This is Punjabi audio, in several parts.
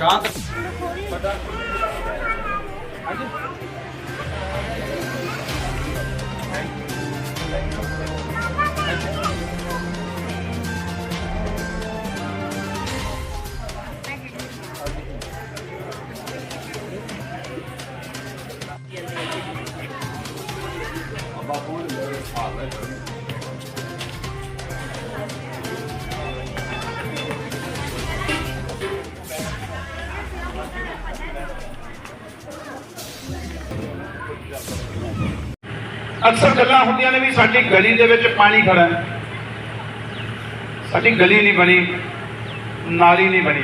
ਗਾਂ ਅਕਸਰ ਗੱਲਾਂ ਹੁੰਦੀਆਂ ਨੇ ਵੀ ਸਾਡੀ ਗਲੀ ਦੇ ਵਿੱਚ ਪਾਣੀ ਖੜਾ ਹੈ। ਸਾਡੀ ਗਲੀ ਨਹੀਂ ਬਣੀ ਨਾਲੀ ਨਹੀਂ ਬਣੀ।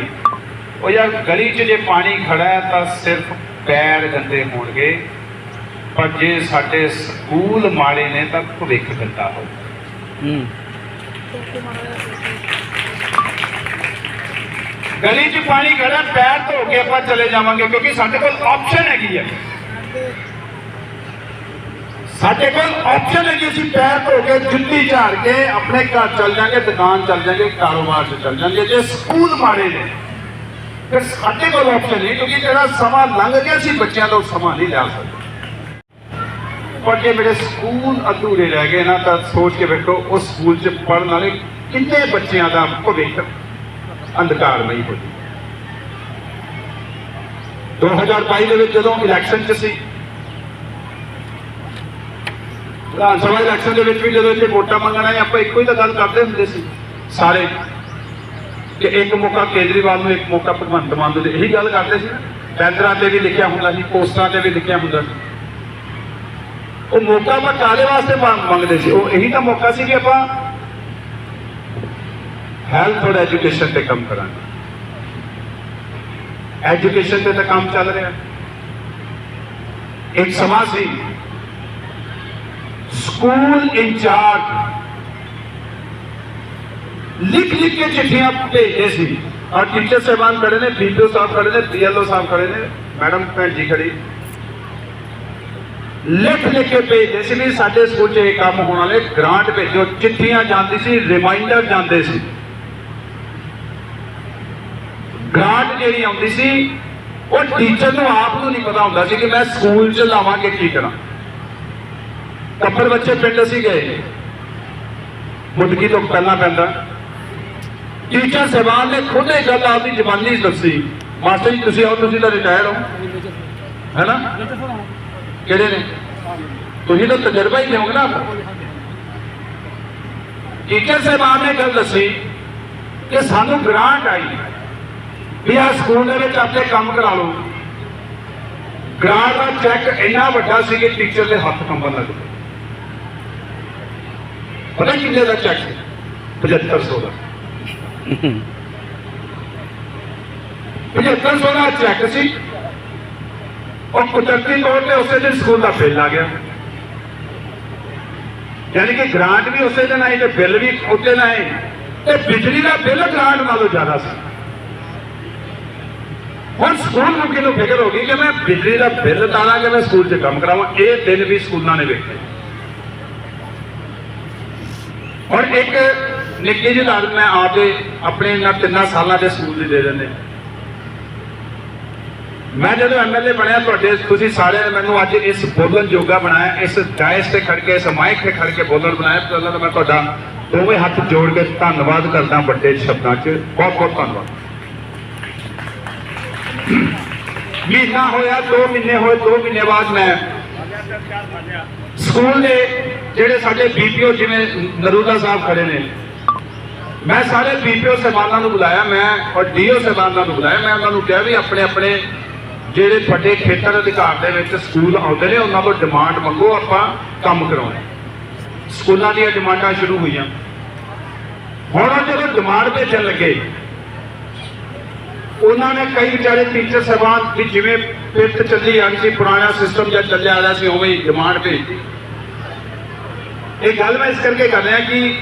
ਉਹ ਯਾਰ ਗਲੀ 'ਚ ਜੇ ਪਾਣੀ ਖੜਾ ਹੈ ਤਾਂ ਸਿਰਫ ਪੈਰ ਗੰਦੇ ਹੋਣਗੇ। ਪਰ ਜੇ ਸਾਡੇ ਸਕੂਲ ਮਾੜੇ ਨੇ ਤਾਂ ਭਵਿੱਖ ਗੰਦਾ ਹੋ ਹੂੰ। ਗਲੀ 'ਚ ਪਾਣੀ ਖੜਾ ਪੈਰ ਧੋ ਕੇ ਆਪਾਂ ਚਲੇ ਜਾਵਾਂਗੇ ਕਿਉਂਕਿ ਸਾਡੇ ਕੋਲ ਆਪਸ਼ਨ ਹੈਗੀ ਹੈ ਸਾਡੇ ਕੋਲ ਆਪਸ਼ਨ ਹੈ ਕਿ ਅਸੀਂ ਪੈਰ ਧੋ ਕੇ, ਜੁੱਤੀ ਝਾੜ ਕੇ ਆਪਣੇ ਘਰ ਚੱਲ ਜਾਾਂਗੇ, ਦੁਕਾਨ ਚੱਲ ਜਾਾਂਗੇ, ਕਾਰੋਬਾਰ 'ਚ ਚੱਲ ਜਾਾਂਗੇ, ਜੇ ਸਕੂਲ ਮਾੜੇ ਨੇ, ਫਿਰ ਸਾਡੇ ਕੋਲ ਆਪਸ਼ਨ ਨਹੀਂ, ਕਿਉਂਕਿ ਜਿਹੜਾ ਸਮਾਂ ਲੰਘ ਗਿਆ ਸੀ, ਬੱਚਿਆਂ ਦਾ ਸਮਾਂ ਨਹੀਂ ਲਿਆ ਸਕਦੇ। ਪਰ ਜੇ ਮੇਰੇ ਸਕੂਲ ਅਧੂਰੇ ਰਹਿ ਗਏ ਨਾ, ਤਾਂ ਸੋਚ ਕੇ ਵੇਖੋ, ਉਸ ਸਕੂਲ 'ਚ ਪੜ੍ਹਨ ਵਾਲੇ ਕਿੰਨੇ ਬੱਚਿਆਂ ਦਾ ਭਵਿੱਖ ਅੰਧਕਾਰਮਈ ਹੋ ਜਾਊ। 2022 ਦੇ ਵਿੱਚ ਜਦੋਂ ਇਲੈਕਸ਼ਨ 'ਚ ਸੀ ਵਿਧਾਨ ਸਭਾ ਇਲੈਕਸ਼ਨ ਦੇ ਵਿੱਚ ਵੀ ਜਦੋਂ ਇੱਥੇ ਵੋਟਾਂ ਮੰਗਣ ਆਏ, ਆਪਾਂ ਇੱਕੋ ਹੀ ਤਾਂ ਗੱਲ ਕਰਦੇ ਹੁੰਦੇ ਸੀ, ਸਾਰੇ। ਕਿ ਇੱਕ ਮੌਕਾ ਕੇਜਰੀਵਾਲ ਨੂੰ, ਇੱਕ ਮੌਕਾ ਭਗਵੰਤ ਮਾਨ ਨੂੰ, ਇਹੀ ਗੱਲ ਕਰਦੇ ਸੀ ਬੈਨਰਾਂ ਤੇ ਵੀ ਲਿਖਿਆ ਹੁੰਦਾ ਸੀ ਪੋਸਟਰਾਂ ਤੇ ਵੀ ਲਿਖਿਆ ਹੁੰਦਾ ਸੀ। ਉਹ ਮੌਕਾ ਆਪਾਂ ਕਾਲੇ ਵਾਸਤੇ ਮੰਗਦੇ ਸੀ? ਉਹ ਇਹੀ ਤਾਂ ਮੌਕਾ ਸੀ ਕਿ ਆਪਾਂ ਹੈਲਥ ਔਰ ਐਜੂਕੇਸ਼ਨ ਤੇ ਕੰਮ ਕਰਾਂਗੇ। ਐਜੂਕੇਸ਼ਨ ਤੇ ਤਾਂ ਕੰਮ ਚੱਲ ਰਿਹਾ। ਇੱਕ ਸਮਾਂ ਸੀ ਸਕੂਲ ਇੰਚਾਰਜ। ਲਿਖ ਲਿਖ ਕੇ ਚਿੱਠੀਆਂ ਭੇਜਦੇ ਸੀ। ਔਰ ਟੀਚਰ ਸਾਹਿਬਾਨ ਖੜੇ ਨੇ ਬੀਡੀਓ ਸਾਹਿਬ ਖੜੇ ਨੇ ਪੀਐਲਓ ਸਾਹਿਬ ਖੜੇ ਨੇ, ਮੈਡਮ ਭੈਣ ਜੀ ਖੜੀ। ਲਿਖ ਲਿਖ ਕੇ ਭੇਜਦੇ ਸੀ ਵੀ ਸਾਡੇ ਸਕੂਲ 'ਚ ਇਹ ਕੰਮ ਹੋਣ ਵਾਲੇ ਗ੍ਰਾਂਟ ਭੇਜੋ, ਚਿੱਠੀਆਂ ਜਾਂਦੀ ਸੀ ਰਿਮਾਈਂਡਰ ਜਾਂਦੇ ਸੀ। ਗ੍ਰਾਂਟ ਜਿਹੜੀ ਆਉਂਦੀ ਸੀ, ਉਹ ਟੀਚਰ ਨੂੰ ਆਪ ਨੂੰ ਨਹੀਂ ਪਤਾ ਹੁੰਦਾ ਸੀ ਕਿ ਮੈਂ ਸਕੂਲ 'ਚ ਲਾਵਾਂਗੇ ਕੀ ਕਰਾਂ। ਕੱਪੜ ਬੱਚੇ ਪਿੰਡ ਅਸੀਂ ਗਏ। ਮੁੱਦਕੀ ਤੋਂ ਪਹਿਲਾਂ ਪੈਂਦਾ। ਟੀਚਰ ਸਾਹਿਬਾਨ ਨੇ ਖੁਦ ਇਹ ਗੱਲ ਆਪਦੀ ਜ਼ਬਾਨੀ 'ਚ ਦੱਸੀ। ਮਾਸਟਰ ਜੀ, ਤੁਸੀਂ ਆਓ, ਤੁਸੀਂ ਤਾਂ ਰਿਟਾਇਰ ਹੋ। ਹੈਨਾ? ਕਿਹੜੇ ਨੇ? ਤੁਸੀਂ ਤਾਂ ਤਜਰਬਾ ਹੀ ਲਿਓਗੇ ਨਾ ਟੀਚਰ ਸਾਹਿਬਾਨ ਨੇ ਗੱਲ ਦੱਸੀ ਕਿ ਸਾਨੂੰ ਗ੍ਰਾਂਟ ਆਈ। ਵੀ ਆ ਸਕੂਲ ਦੇ ਵਿੱਚ ਆਪਣੇ ਕੰਮ ਕਰਾ ਲਓ। ਗ੍ਰਾਂਟ ਦਾ ਚੈੱਕ ਇੰਨਾ ਵੱਡਾ ਸੀ ਕਿ ਟੀਚਰ ਦੇ ਹੱਥ ਕੰਬਣ ਲੱਗ ਪਏ ਪਤਾ ਕਿੰਨੇ ਦਾ ਚੈੱਕ ਸੀ 7500 ਦਾ 7500 ਦਾ ਚੈੱਕ ਸੀ। ਔਰ ਕੁਦਰਤੀ ਤੌਰ ਤੇ ਉਸੇ ਦਿਨ ਸਕੂਲ ਦਾ ਬਿੱਲ ਆ ਗਿਆ। ਯਾਨੀ ਕਿ ਗ੍ਰਾਂਟ ਵੀ ਉਸੇ ਦਿਨ ਆਈ ਤੇ ਬਿੱਲ ਵੀ ਉਸੇ ਦਿਨ ਆਏ। ਤੇ ਬਿਜਲੀ ਦਾ ਬਿੱਲ ਗ੍ਰਾਂਟ ਨਾਲੋਂ ਜ਼ਿਆਦਾ ਸੀ। ਹੁਣ ਸਕੂਲ ਮੁਖੀ ਨੂੰ ਫਿਕਰ ਹੋ ਗਈ ਕਿ ਮੈਂ ਬਿਜਲੀ ਦਾ ਬਿੱਲ ਤਾਰਾਂ ਕਿ ਮੈਂ ਸਕੂਲ 'ਚ ਕੰਮ ਕਰਾਵਾਂ? ਇਹ ਦਿਨ ਵੀ ਸਕੂਲਾਂ ਨੇ ਵੇਖੇ। ਔਰ ਇੱਕ ਨਿੱਕੀ ਜਿਹੀ ਗੱਲ ਮੈਂ ਆਪਦੇ ਆਪਣੇ ਇਹਨਾਂ ਤਿੰਨਾਂ ਸਾਲਾਂ ਦੇ ਸਕੂਲ ਦੀ ਦੇ ਦਿੰਦੇ। ਮੈਂ ਜਦੋਂ ਐਮਐਲਏ ਬਣਿਆ ਤੁਹਾਡੇ, ਤੁਸੀਂ ਸਾਰਿਆਂ ਨੇ ਮੈਨੂੰ ਅੱਜ ਇਸ ਬੋਲਣ ਜੋਗਾ ਬਣਾਇਆ, ਇਸ ਡਾਇਸ ਤੇ ਖੜ ਕੇ, ਇਸ ਮਾਈਕ ਤੇ ਖੜ ਕੇ ਬੋਲਣ ਬਣਾਇਆ। ਪਹਿਲਾਂ ਤਾਂ ਮੈਂ ਤੁਹਾਡਾ ਦੋਵੇਂ ਹੱਥ ਜੋੜ ਕੇ ਧੰਨਵਾਦ ਕਰਦਾ ਵੱਡੇ ਸ਼ਬਦਾਂ 'ਚ। ਬਹੁਤ ਬਹੁਤ ਧੰਨਵਾਦ। ਮਹੀਨਾ ਹੋਇਆ 2 ਮਹੀਨੇ ਹੋਏ 2 ਮਹੀਨੇ ਬਾਅਦ ਮੈਂ ਸਕੂਲ ਦੇ ਜਿਹੜੇ ਸਾਡੇ ਬੀਪੀਓ ਜਿਵੇਂ ਨਰੂਲਾ ਸਾਹਿਬ ਖੜੇ ਨੇ, ਮੈਂ ਸਾਰੇ ਬੀਪੀਓ ਸਹਿਬਾਨਾਂ ਨੂੰ ਬੁਲਾਇਆ, ਮੈਂ ਔਰ ਡੀਓ ਸਹਿਬਾਨਾਂ ਨੂੰ ਬੁਲਾਇਆ, ਮੈਂ ਉਹਨਾਂ ਨੂੰ ਕਿਹਾ ਵੀ ਆਪਣੇ ਆਪਣੇ ਜਿਹੜੇ ਵੱਡੇ ਖੇਤਰ ਅਧਿਕਾਰ ਦੇ ਵਿੱਚ ਸਕੂਲ ਆਉਂਦੇ ਨੇ, ਉਹਨਾਂ ਤੋਂ ਡਿਮਾਂਡ ਮੰਗੋ, ਆਪਾਂ ਕੰਮ ਕਰਾਉਣਾ। ਸਕੂਲਾਂ ਦੀਆਂ ਡਿਮਾਂਡਾਂ ਸ਼ੁਰੂ ਹੋਈਆਂ। ਹੁਣ ਜਦੋਂ ਡਿਮਾਂਡ ਭੇਜਣ ਲੱਗੇ ਉਹਨਾਂ ਨੇ ਕਈ ਵਿਚਾਰੇ ਟੀਚਰ ਸਹਿਬਾਨ ਵੀ ਜਿਵੇਂ ਪਿੱਤ ਚੱਲੀ ਆ ਰਹੀ ਸੀ, ਪੁਰਾਣਾ ਸਿਸਟਮ ਜਾਂ ਚੱਲਿਆ ਆ ਰਿਹਾ ਸੀ, ਉਵੇਂ ਹੀ ਡਿਮਾਂਡ ਭੇਜਦੀ ਇਹ ਗੱਲ ਮੈਂ ਇਸ ਕਰਕੇ ਕਰ ਰਿਹਾ ਕਿ